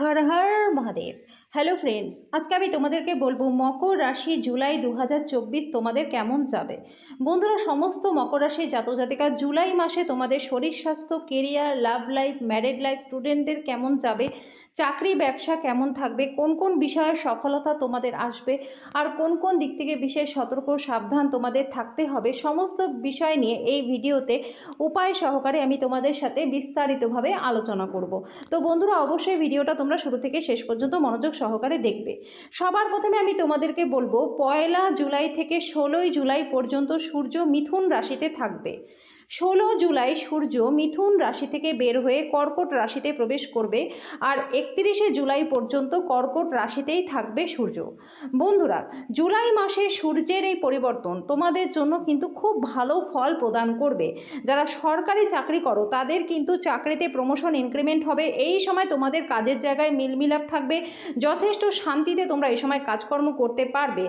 हर हर Mahadev. Hello friends আজকে আমি তোমাদেরকে বলব মকর রাশি জুলাই দু হাজার চব্বিশ তোমাদের কেমন যাবে? বন্ধুরা, সমস্ত মকর রাশি জাতজাতিকা জুলাই মাসে তোমাদের শরীর স্বাস্থ্য career love life married life স্টুডেন্টদের কেমন যাবে? চাকরি, ব্যবসা কেমন থাকবে? কোন কোন বিষয়ে সফলতা তোমাদের আসবে? আর কোন কোন দিক থেকে বিশেষ সতর্ক, সাবধান তোমাদের থাকতে হবে? সমস্ত বিষয় নিয়ে এই ভিডিওতে উপায় সহকারে আমি তোমাদের সাথে বিস্তারিতভাবে আলোচনা করব। তো বন্ধুরা, অবশ্যই ভিডিওটা তোমরা শুরু থেকে শেষ পর্যন্ত মনোযোগ সহকারে দেখবে। সবার প্রথমে আমি তোমাদেরকে বলব, পয়লা জুলাই থেকে ষোলোই জুলাই পর্যন্ত সূর্য মিথুন রাশিতে থাকবে। ষোলো জুলাই সূর্য মিথুন রাশি থেকে বের হয়ে কর্কট রাশিতে প্রবেশ করবে আর একত্রিশে জুলাই পর্যন্ত কর্কট রাশিতেই থাকবে সূর্য। বন্ধুরা, জুলাই মাসে সূর্যের এই পরিবর্তন তোমাদের জন্য কিন্তু খুব ভালো ফল প্রদান করবে। যারা সরকারি চাকরি করো, তাদের কিন্তু চাকরিতে প্রমোশন ইনক্রিমেন্ট হবে। এই সময় তোমাদের কাজের জায়গায় মিলমিলাপ থাকবে। যথেষ্ট শান্তিতে তোমরা এই সময় কাজকর্ম করতে পারবে।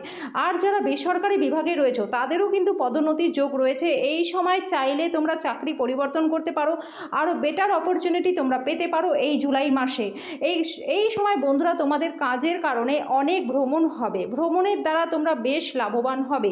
আর যারা বেসরকারি বিভাগে রয়েছে, তাদেরও কিন্তু পদোন্নতির যোগ রয়েছে। এই সময় চাইলে তোমরা চাকরি পরিবর্তন করতে পারো আরও বেটার অপরচুনিটি তোমরা পেতে পারো এই জুলাই মাসে। এই এই সময় বন্ধুরা তোমাদের কাজের কারণে অনেক ভ্রমণ হবে। ভ্রমণের দ্বারা তোমরা বেশ লাভবান হবে।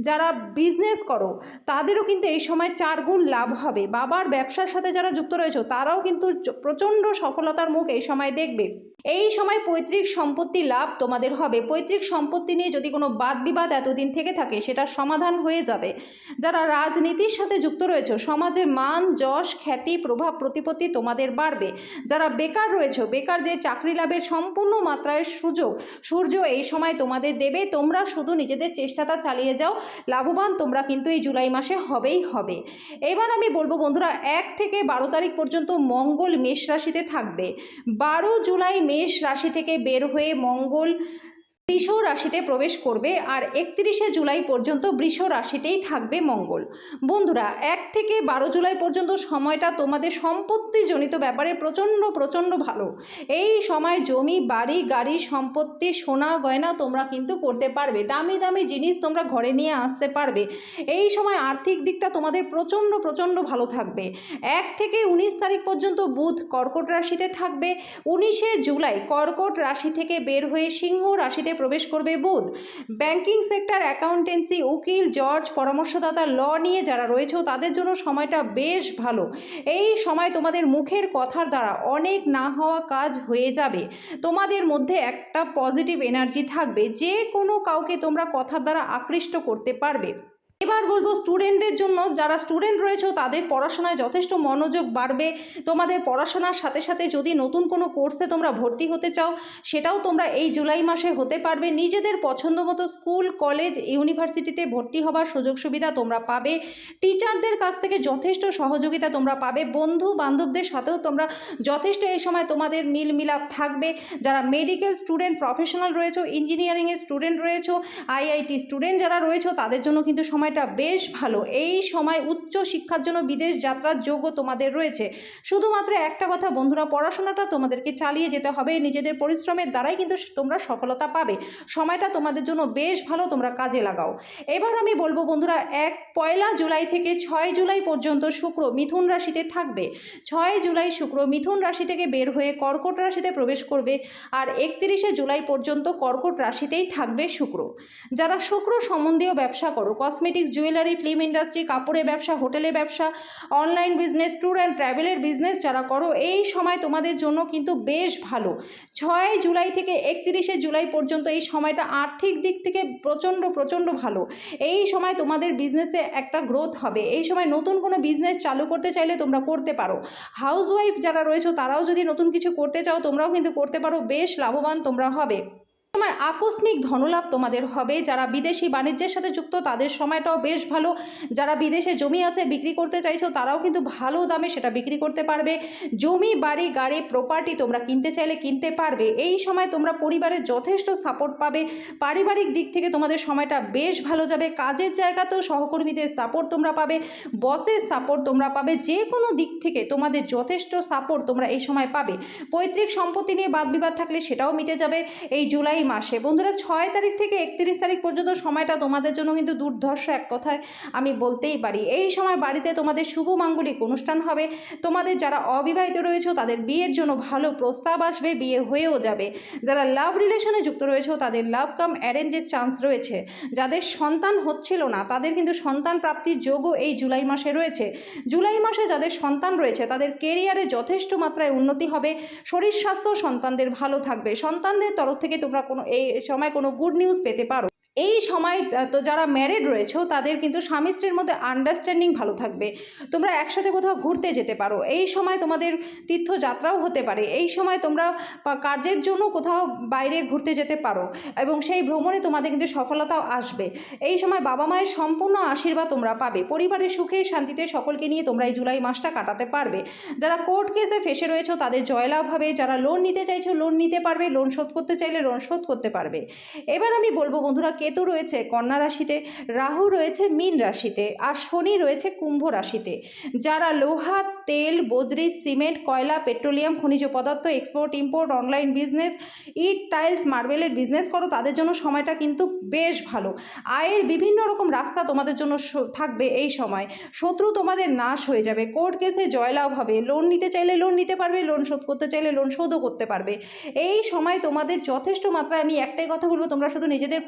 যারা বিজনেস করো, তাদেরও কিন্তু এই সময় চার গুণ লাভ হবে। বাবার ব্যবসার সাথে যারা যুক্ত রয়েছে, তারাও কিন্তু প্রচণ্ড সফলতার মুখ এই সময় দেখবে। এই সময় পৈতৃক সম্পত্তি লাভ তোমাদের হবে। পৈতৃক সম্পত্তি নিয়ে যদি কোনো বাদ বিবাদ এতদিন থেকে থাকে, সেটার সমাধান হয়ে যাবে। যারা রাজনীতির সাথে যুক্ত রয়েছে, সমাজে মান, যশ, খ্যাতি, প্রভাব, প্রতিপত্তি তোমাদের বাড়বে। যারা বেকার রয়েছে, বেকারদের চাকরি লাভের সম্পূর্ণ মাত্রায় সুযোগ। সূর্য এই সময় তোমাদের দেবে, তোমরা শুধু নিজেদের চেষ্টাটা চালিয়ে যাও। লাভবান তোমরা কিন্তু এই জুলাই মাসে হবেই হবে। এবার আমি বলব বন্ধুরা, এক থেকে বারো তারিখ পর্যন্ত মঙ্গল মেষ রাশিতে থাকবে। বারো জুলাই মেষ রাশি থেকে বের হয়ে মঙ্গল বৃষ রাশিতে প্রবেশ করবে আর একত্রিশে জুলাই পর্যন্ত বৃষ রাশিতেই থাকবে মঙ্গল। বন্ধুরা, এক থেকে বারো জুলাই পর্যন্ত সময়টা তোমাদের সম্পত্তিজনিত ব্যাপারে প্রচণ্ড প্রচণ্ড ভালো। এই সময় জমি, বাড়ি, গাড়ি, সম্পত্তি, সোনা গয়না তোমরা কিন্তু করতে পারবে। দামি দামি জিনিস তোমরা ঘরে নিয়ে আসতে পারবে। এই সময় আর্থিক দিকটা তোমাদের প্রচণ্ড প্রচণ্ড ভালো থাকবে। এক থেকে উনিশ তারিখ পর্যন্ত বুধ কর্কট রাশিতে থাকবে। উনিশে জুলাই কর্কট রাশি থেকে বের হয়ে সিংহ রাশিতে প্রবেশ করবে বুধ। ব্যাংকিং সেক্টর অ্যাকাউন্টেন্সি উকিল জজ পরামর্শদাতা ল নিয়ে যারা রয়েছে তাদের জন্য সময়টা বেশ ভালো। এই সময় তোমাদের মুখের কথার দ্বারা অনেক না হওয়া কাজ হয়ে যাবে। তোমাদের মধ্যে একটা পজিটিভ এনার্জি থাকবে। যে কোনো কাউকে তোমরা কথার দ্বারা আকৃষ্ট করতে পারবে। এবার বলব স্টুডেন্টদের জন্য, যারা স্টুডেন্ট রয়েছে তাদের পড়াশোনায় যথেষ্ট মনোযোগ বাড়বে। তোমাদের পড়াশোনার সাথে সাথে যদি নতুন কোনো কোর্সে তোমরা ভর্তি হতে চাও, সেটাও তোমরা এই জুলাই মাসে হতে পারবে। নিজেদের পছন্দ মতো স্কুল কলেজ ইউনিভার্সিটিতে ভর্তি হবার সুযোগ সুবিধা তোমরা পাবে। টিচারদের কাছ থেকে যথেষ্ট সহযোগিতা তোমরা পাবে। বন্ধু বান্ধবদের সাথেও তোমরা যথেষ্ট এই সময় তোমাদের মিল মিলাপ থাকবে। যারা মেডিকেল স্টুডেন্ট প্রফেশনাল রয়েছে ইঞ্জিনিয়ারিংয়ের স্টুডেন্ট রয়েছে আইআইটি স্টুডেন্ট যারা রয়েছে, তাদের জন্য কিন্তু সময়টা বেশ ভালো। এই সময় উচ্চ শিক্ষার জন্য বিদেশ যাত্রার যোগ্য তোমাদের রয়েছে। শুধুমাত্র একটা কথা বন্ধুরা, পড়াশোনাটা তোমাদেরকে চালিয়ে যেতে হবে। নিজেদের পরিশ্রমের দ্বারাই কিন্তু তোমরা সফলতা পাবে। সময়টা তোমাদের জন্য বেশ ভালো, তোমরা কাজে লাগাও। এবার আমি বলব বন্ধুরা, এক পয়লা জুলাই থেকে ছয় জুলাই পর্যন্ত শুক্র মিথুন রাশিতে থাকবে। ছয় জুলাই শুক্র মিথুন রাশি থেকে বের হয়ে কর্কট রাশিতে প্রবেশ করবে আর একত্রিশে জুলাই পর্যন্ত কর্কট রাশিতেই থাকবে শুক্র। যারা শুক্র সম্বন্ধীয় ব্যবসা করো কসমেটিক্স জুয়েলারি, ফিল্ম ইন্ডাস্ট্রি, কাপড়ের ব্যবসা, হোটেলের ব্যবসা, অনলাইন বিজনেস, ট্যুর অ্যান্ড ট্রাভেলের বিজনেস যারা করো, এই সময় তোমাদের জন্য কিন্তু বেশ ভালো। ছয় জুলাই থেকে একত্রিশে জুলাই পর্যন্ত এই সময়টা আর্থিক দিক থেকে প্রচণ্ড প্রচণ্ড ভালো। এই সময় তোমাদের বিজনেসে একটা গ্রোথ হবে। এই সময় নতুন কোনো বিজনেস চালু করতে চাইলে তোমরা করতে পারো। হাউসওয়াইফ যারা রয়েছে, তারাও যদি নতুন কিছু করতে চাও, তোমরাও কিন্তু করতে পারো। বেশ লাভবান তোমরা হবে। সময় আকস্মিক ধনলাভ তোমাদের হবে। যারা বিদেশি বাণিজ্যের সাথে যুক্ত, তাদের সময়টাও বেশ ভালো। যারা বিদেশে জমি আছে, বিক্রি করতে চাইছো, তারাও কিন্তু ভালো দামে সেটা বিক্রি করতে পারবে। জমি, বাড়ি, গাড়ি প্রপার্টি তোমরা কিনতে চাইলে কিনতে পারবে। এই সময় তোমরা পরিবারের যথেষ্ট সাপোর্ট পাবে। পারিবারিক দিক থেকে তোমাদের সময়টা বেশ ভালো যাবে। কাজের জায়গাতেও সহকর্মীদের সাপোর্ট তোমরা পাবে। বসের সাপোর্ট তোমরা পাবে। যে কোনো দিক থেকে তোমাদের যথেষ্ট সাপোর্ট তোমরা এই সময় পাবে। পৈতৃক সম্পত্তি নিয়ে বাদ বিবাদ থাকলে সেটাও মিটে যাবে। এই জুলাই মাসে। বন্ধুরা, ছয় তারিখ থেকে একত্রিশ তারিখ পর্যন্ত সময়টা তোমাদের জন্য কিন্তু দুর্ধর্ষ এক কথায় আমি বলতেই পারি। এই সময় বাড়িতে তোমাদের শুভ মাঙ্গলিক অনুষ্ঠান হবে। তোমাদের যারা অবিবাহিত রয়েছে, তাদের বিয়ের জন্য ভালো প্রস্তাব আসবে, বিয়ে হয়েও যাবে। যারা লাভ রিলেশনে যুক্ত রয়েছে, তাদের লাভ কাম অ্যারেঞ্জের চান্স রয়েছে। যাদের সন্তান হচ্ছিল না, তাদের কিন্তু সন্তান প্রাপ্তির যোগও এই জুলাই মাসে রয়েছে। জুলাই মাসে যাদের সন্তান রয়েছে, তাদের কেরিয়ারে যথেষ্ট মাত্রায় উন্নতি হবে। শরীর স্বাস্থ্য সন্তানদের ভালো থাকবে। সন্তানদের তরফ থেকে তোমরা কোনো এই সময় কোনো গুড নিউজ পেতে পারো। এই সময় তো যারা ম্যারিড রয়েছে, তাদের কিন্তু স্বামী স্ত্রীর মধ্যে আন্ডারস্ট্যান্ডিং ভালো থাকবে। তোমরা একসাথে কোথাও ঘুরতে যেতে পারো। এই সময় তোমাদের তীর্থযাত্রাও হতে পারে। এই সময় তোমরা কাজের জন্য কোথাও বাইরে ঘুরতে যেতে পারো এবং সেই ভ্রমণে তোমাদের কিন্তু সফলতাও আসবে। এই সময় বাবা মায়ের সম্পূর্ণ আশীর্বাদ তোমরা পাবে। পরিবারের সুখে শান্তিতে সকলকে নিয়ে তোমরা এই জুলাই মাসটা কাটাতে পারবে। যারা কোর্ট কেসে ফেসে রয়েছে, তাদের জয়লাভ হবে। যারা লোন নিতে চাইছো লোন নিতে পারবে। লোন শোধ করতে চাইলে লোন শোধ করতে পারবে। এবার আমি বলব বন্ধুরা কেতু রয়েছে কন্যা রাশিতে, রাহু রয়েছে মীন রাশিতে আর শনি রয়েছে কুম্ভ রাশিতে। যারা লোহা, তেল, বজরি, সিমেন্ট, কয়লা, পেট্রোলিয়াম, খনিজ পদার্থ এক্সপোর্ট ইম্পোর্ট অনলাইন বিজনেস ইট টাইলস মার্বেলের বিজনেস করো, তাদের জন্য সময়টা কিন্তু বেশ ভালো। আয়ের বিভিন্ন রকম রাস্তা তোমাদের জন্য থাকবে এই সময়। শত্রু তোমাদের নাশ হয়ে যাবে। কোর্ট কেসে জয়লাভ হবে। লোন নিতে চাইলে লোন নিতে পারবে লোন শোধ করতে চাইলে লোন শোধও করতে পারবে। এই সময় তোমাদের যথেষ্ট মাত্রায় আমি একটাই কথা বলব, তোমরা শুধু নিজেদের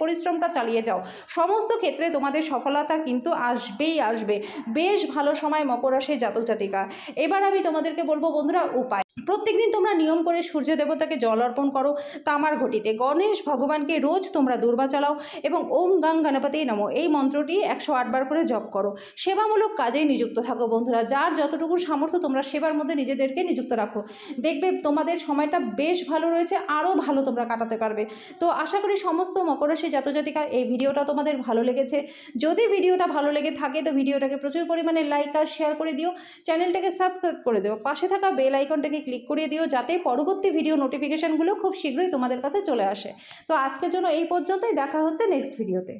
পরিশ্রমটা চালিয়ে যাও। সমস্ত ক্ষেত্রে তোমাদের সফলতা কিন্তু আসবেই আসবে। বেশ ভালো সময় মকর রাশির জাতক জাতিকা। এবার আমি তোমাদেরকে বলব বন্ধুরা উপায়। প্রত্যেকদিন তোমরা নিয়ম করে সূর্য দেবতাকে জল অর্পণ করো তামার ঘটিতে। গণেশ ভগবানকে রোজ তোমরা দুর্বা চালাও এবং ওম গাং গণপতি নমো। এই মন্ত্রটি একশো আটবার করে জপ করো। সেবামূলক কাজেই নিযুক্ত থাকো বন্ধুরা। যার যতটুকু সামর্থ্য তোমরা সেবার মধ্যে নিজেদেরকে নিযুক্ত রাখো। দেখবে তোমাদের সময়টা বেশ ভালো রয়েছে, আরও ভালো তোমরা কাটাতে পারবে। তো আশা করি সমস্ত মকর রাশি জাতজাতিকা এই ভিডিওটা তোমাদের ভালো লেগেছে। যদি ভিডিওটা ভালো লেগে থাকে, তো ভিডিওটাকে প্রচুর পরিমাণে লাইক আর শেয়ার করে দিও। চ্যানেলটাকে সাবস্ক্রাইব করে দিও। পাশে থাকা বেল আইকনটাকে ক্লিক করে দিও, যাতে পরবর্তী ভিডিও নোটিফিকেশানগুলো খুব শীঘ্রই তোমাদের কাছে চলে আসে। তো আজকের জন্য এই পর্যন্তই। দেখা হচ্ছে নেক্সট ভিডিওতে